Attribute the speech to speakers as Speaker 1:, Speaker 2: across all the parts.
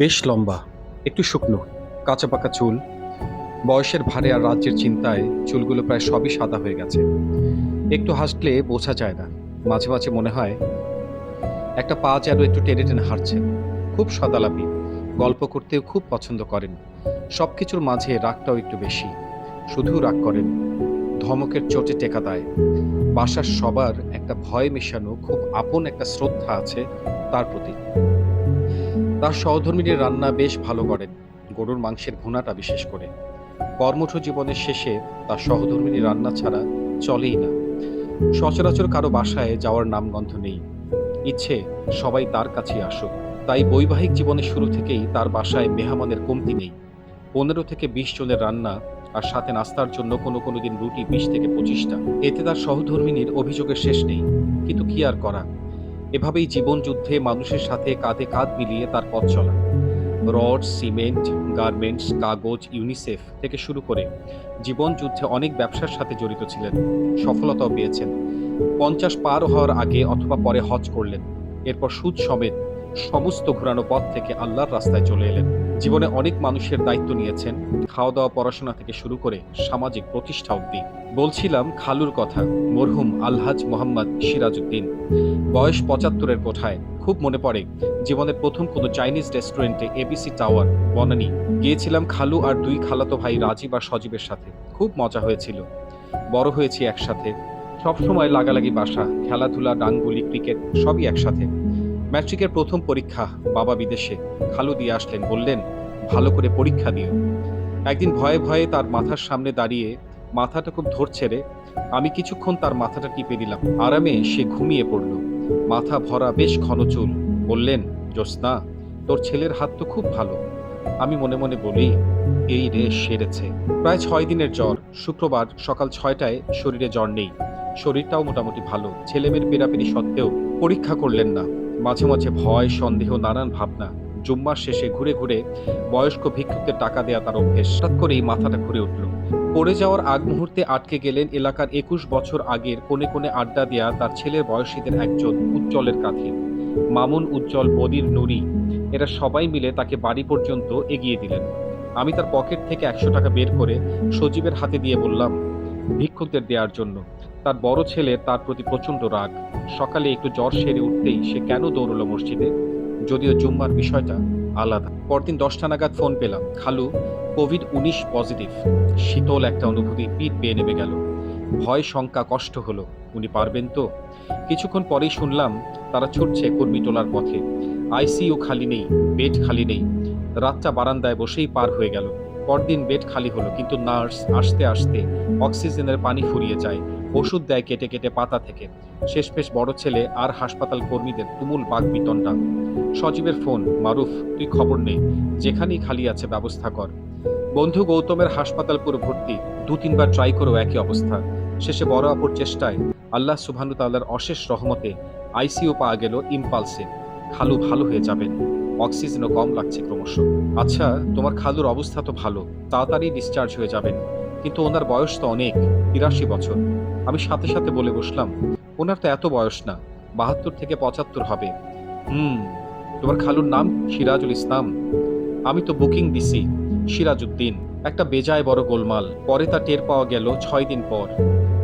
Speaker 1: বেশ লম্বা, একটু শুকনো, কাঁচা পাকা চুল। বয়সের ভারে আর রাজ্যের চিন্তায় চুলগুলো প্রায় সবই সাদা হয়ে গেছে। একটু হাসলে বোঝা যায় না। মাঝে মাঝে মনে হয়, একটা পা যেন একটু টেনে টেনে হাঁটছে। খুব সদালাপি, গল্প করতেও খুব পছন্দ করেন। সব কিছুর মাঝে রাগটাও একটু বেশি। শুধু রাগ করেন। ধমকের চোটে টেকা দেয়। বাসার সবার একটা ভয় মেশানো, খুব আপন একটা শ্রদ্ধা আছে তার প্রতি। তার সহধর্মিনীর রান্না বেশ ভালো করেন, গরুর মাংসের ভুনাটা বিশেষ করে। কর্মঠ জীবনের শেষে তার সহধর্মিনী রান্না ছাড়া চলেই না। সচরাচর কারও বাসায় যাওয়ার নামগন্ধ নেই। ইচ্ছে, সবাই তার কাছেই আসুক। তাই বৈবাহিক জীবনের শুরু থেকেই তার বাসায় মেহমানের কমতি নেই। পনেরো থেকে বিশ জনের রান্না আর সাথে নাস্তার জন্য কোনো কোনো দিন রুটি বিশ থেকে পঁচিশটা। এতে তার সহধর্মিনীর অভিযোগের শেষ নেই। কিন্তু কি আর করা? এভাবেই জীবন যুদ্ধে মানুষের সাথে কাঁধে কাঁধ মিলিয়ে তার পথ চলা। রড, সিমেন্ট, গার্মেন্টস, কাগজ, ইউনিসেফ থেকে শুরু করে জীবন যুদ্ধে অনেক ব্যবসার সাথে জড়িত ছিলেন, সফলতাও পেয়েছেন। পঞ্চাশ পার হওয়ার আগে অথবা পরে হজ করলেন, এরপর সুদ সমেত সমস্ত ঘোরানো পথ থেকে আল্লাহর রাস্তায় চলে এলেন। জীবনে অনেক মানুষের দায়িত্ব নিয়েছেন। খাওয়া দাওয়া পড়াশোনা থেকে শুরু করে সামাজিক প্রতিষ্ঠা অব্দি বলছিলাম খালুর কথা, মরহুম আলহাজ মোহাম্মদ সিরাজউদ্দিন। বয়স পঁচাত্তরের কোঠায়। খুব মনে পড়ে, জীবনের প্রথম কোনো চাইনিজ রেস্টুরেন্টে এবিসি টাওয়ার, বনানি। গিয়েছিলাম খালু আর দুই খালাতো ভাই রাজীব আর সজীবের সাথে। খুব মজা হয়েছিল। বড় হয়েছি একসাথে। সবসময় লাগালাগি বাসা, খেলাধুলা ডাঙ্গুলি ক্রিকেট, সবই একসাথে। ম্যাট্রিকের প্রথম পরীক্ষা বাবা বিদেশে খালু দিয়ে আসলেন, বললেন, ভালো করে পরীক্ষা দিও। একদিন ভয়ে ভয়ে তার মাথার সামনে দাঁড়িয়ে, মাথাটা খুব ধরছে রে, আমি কিছুক্ষণ তার মাথাটা টিপে দিলাম। আরামে সে ঘুমিয়ে পড়ল। মাথা ভরা বেশ ঘন চুল বললেন, জ্যোৎস্না, তোর ছেলের হাত তো খুব ভালো। আমি মনে মনে বলি, এই রে সেরেছে। প্রায় ছয় দিনের জ্বর। শুক্রবার সকাল ছয়টায় শরীরে জ্বর নেই। শরীরটাও মোটামুটি ভালো। ছেলেমেয়ের পেরাপেরি সত্ত্বেও পরীক্ষা করলেন না। মাঝে মাঝে ভয়, সন্দেহ, নানান ভাবনা, জুম্মার শেষে ঘুরে ঘুরে বয়স্ক ভিক্ষুকদের টাকা দেয়া তার অভ্যেস। হঠাৎ করেই মাথাটা ঘুরে উঠল। পড়ে যাওয়ার আগ মুহূর্তে আটকে গেলেন এলাকার একুশ বছর আগের কোণে কোণে আড্ডা দেয়া তার ছেলের বয়সীদের একজন উজ্জ্বলের কাঁধে। মামুন, উজ্জ্বল, বদির, নুরি, এরা সবাই মিলে তাকে বাড়ি পর্যন্ত এগিয়ে দিলেন। আমি তার পকেট থেকে একশো টাকা বের করে সজীবের হাতে দিয়ে বললাম, ভিক্ষুকদের দেওয়ার জন্য। তার বড় ছেলে তার প্রতি প্রচণ্ড রাগ। সকালে একটু জ্বর সেরে উঠতেই সে কেন দৌড়লো মসজিদে? যদিও জুম্মার বিষয়টা আলাদা। পরদিন দশটা নাগাদ ফোন পেলাম। খালু, কোভিড উনিশ পজিটিভ। শীতল একটা অনুভূতি পিঠ পেয়ে নেমে গেল। ভয়, শঙ্কা, কষ্ট হলো। উনি পারবেন তো? কিছুক্ষণ পরেই শুনলাম তারা ছুটছে কর্মী তোলার পথে। আইসিইউ খালি নেই, বেড খালি নেই। রাতটা বারান্দায় বসেই পার হয়ে গেল। পরদিন বেড খালি হলো, কিন্তু নার্স আসতে আসতে অক্সিজেনের পানি ফুরিয়ে যায়। ওষুধ দেয় কেটে কেটে পাতা থেকে। শেষ শেষমেশ বড় ছেলে আর হাসপাতাল কর্মীদের তুমুল বাঘ বিতণ্ডা সজীবের ফোন, মারুফ, তুই খবর নেই যেখানেই খালি আছে ব্যবস্থা কর। বন্ধু গৌতমের হাসপাতাল পুরো ভর্তি, দু তিনবার ট্রাই করেও একই অবস্থা। শেষে বড় আপুর চেষ্টায় আল্লাহ সুবহানু তাল্লার অশেষ রহমতে আইসিইউ পাওয়া গেল ইম্পালসে। খালু ভালো হয়ে যাবেন অক্সিজেনও কম লাগছে ক্রমশ। আচ্ছা তোমার খালুর অবস্থা তো ভালো। তাড়াতাড়ি ডিসচার্জ হয়ে যাবেন। কিন্তু ওনার বয়স তো অনেক, তিরাশি বছর। আমি সাথে সাথে বলে বসলাম, ওনার তো এত বয়স না, বাহাত্তর থেকে পঁচাত্তর হবে। হুম, তোমার খালুর নাম সিরাজুল ইসলাম। আমি তো বুকিং দিছি, সিরাজউদ্দিন। একটা বেজায় বড় গোলমাল, পরে তা টের পাওয়া গেল ছয় দিন পর।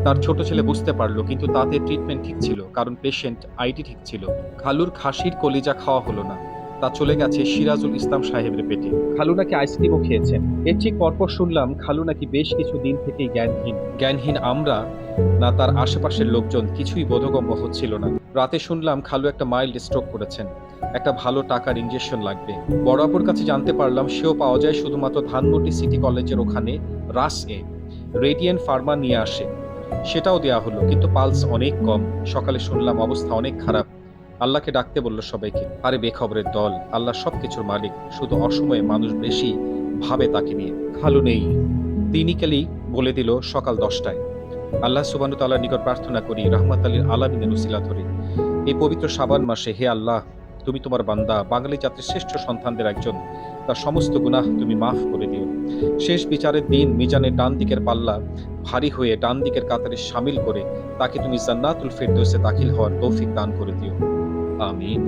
Speaker 1: তার ছোট ছেলে বুঝতে পারল, কিন্তু তাতে ট্রিটমেন্ট ঠিক ছিল, কারণ পেশেন্ট আইটি ঠিক ছিল। খালুর খাসির কলিজা খাওয়া হলো না। তা চলে গেছে সিরাজুল ইসলাম সাহেবের পেটে। খালু নাকি আইসক্রিমও খেয়েছেন। এর ঠিক পরপর শুনলাম খালু নাকি বেশ কিছু দিন থেকেই জ্ঞানহীন। জ্ঞানহীন আমরা না তার আশেপাশের লোকজন, কিছুই বোধগম্য হচ্ছিল না। রাতে শুনলাম খালু একটা মাইল্ড স্ট্রোক করেছেন। একটা ভালো টাকার ইঞ্জেকশন লাগবে। বড় আপুর কাছে জানতে পারলাম সেও পাওয়া যায় শুধুমাত্র ধানমন্ডি সিটি কলেজের ওখানে রাস এ রেডিয়েন্ট ফার্মা নিয়ে আসে। সেটাও দেয়া হলো, কিন্তু পালস অনেক কম। সকালে শুনলাম অবস্থা অনেক খারাপ। আল্লাহকে ডাকতে বলল সবাইকে, আরে বেখবরের দল, আল্লাহ সবকিছুর মালিক, শুধু অসময়ে মানুষ বেশি ভাবে তাকে নিয়ে। খালু নেই। ক্লিনিক্যালি বলে দিল, সকাল দশটায়। আল্লাহ সুবানু তাল্লাহ নিকট প্রার্থনা করি, রহমত আলীর আলামিনের উসিলা ধরে। এই পবিত্র সাবান মাসে হে আল্লাহ, তুমি তোমার বান্দা, বাঙালি জাতির শ্রেষ্ঠ সন্তানদের একজন। তার সমস্ত গুনাহ তুমি মাফ করে দিও। শেষ বিচারের দিন মিজানের ডান দিকের পাল্লা ভারী হয়ে ডান দিকের কাতারে সামিল করে তাকে তুমি জান্নাতুল ফেরদৌসে দাখিল হওয়ার তৌফিক দান করে দিও। Amém.